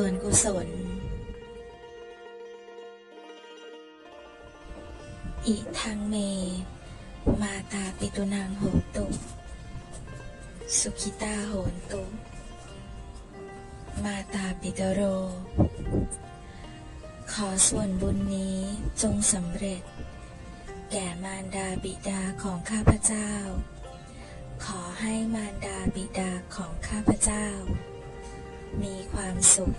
ส่วนกุศล อิทังเม มาตาปิตุนางโหตุ สุขิตาโหนตุ มาตาปิตโร ขอส่วนบุญนี้จงสำเร็จ แก่มารดาบิดาของข้าพเจ้า ขอให้มารดาบิดาของข้าพเจ้า มีความสุข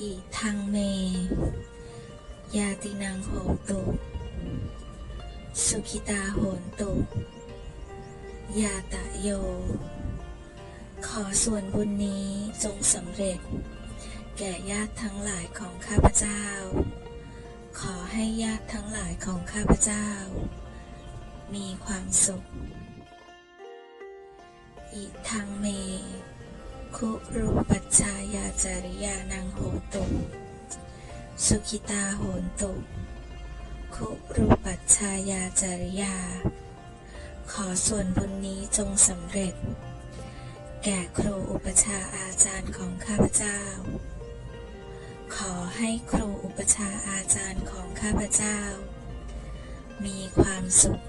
อิทังเม ยาตินังโหตุ สุขิตาโหนตุ ยาตะโย ขอส่วนบุญนี้จงสำเร็จ แก่ญาติทั้งหลายของข้าพเจ้า ขอให้ญาติทั้งหลายของข้าพเจ้า มีความสุข อิทังเม คุรูปัชฌายาจาริยานังโหตุ สุขิตาโหนตุ คุรูปัชฌายาจาริยา ขอส่วนบุญนี้จงสำเร็จ แก่ครูอุปชาอาจารย์ของข้าพเจ้า ขอให้ครูอุปชาอาจารย์ของข้าพเจ้า มีความสุข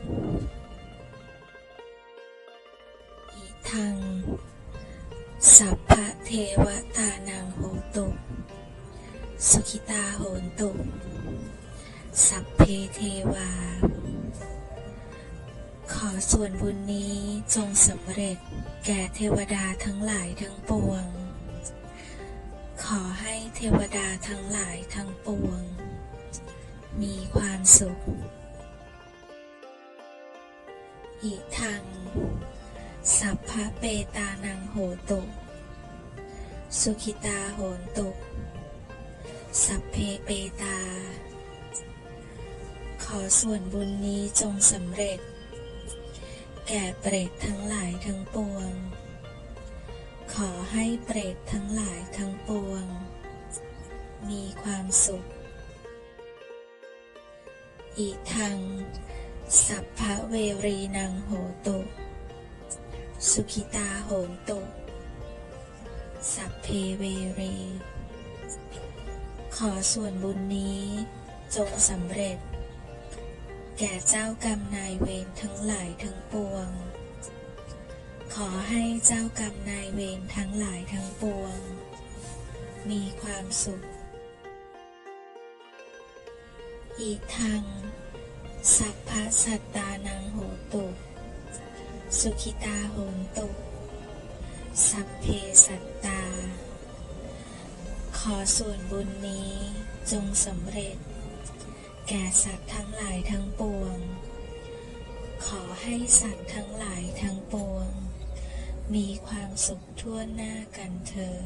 ทางสัพพะเทวตานังโหตุ สุขิตาโหนตุ สัพเพเทวา ขอส่วนบุญนี้จงสำเร็จแก่เทวดาทั้งหลายทั้งปวง ขอให้เทวดาทั้งหลายทั้งปวง มีความสุขอีกทาง สัพพะเปตานังโหตุ สุขิตาโหนตุ สัพเพเปตา ขอส่วนบุญนี้จงสำเร็จ แก่เปรตทั้งหลายทั้งปวง ขอให้เปรตทั้งหลายทั้งปวง มีความสุข อีกทางสัพพะเวรีนังโหตุ สุขิตาโหนตุ สัพเพเวรีขอส่วนบุญนี้จงสำเร็จ แก่เจ้ากรรมนายเวรทั้งหลายทั้งปวง ขอให้เจ้ากรรมนายเวรทั้งหลายทั้งปวง มีความสุข อีกทางสัพพะสัตตานังโหตุ สุขิตาโหนตุ สัพเพสัตตา ขอส่วนบุญนี้จงสำเร็จ แก่สัตว์ทั้งหลายทั้งปวง ขอให้สัตว์ทั้งหลายทั้งปวง มีความสุขทั่วหน้ากันเธอ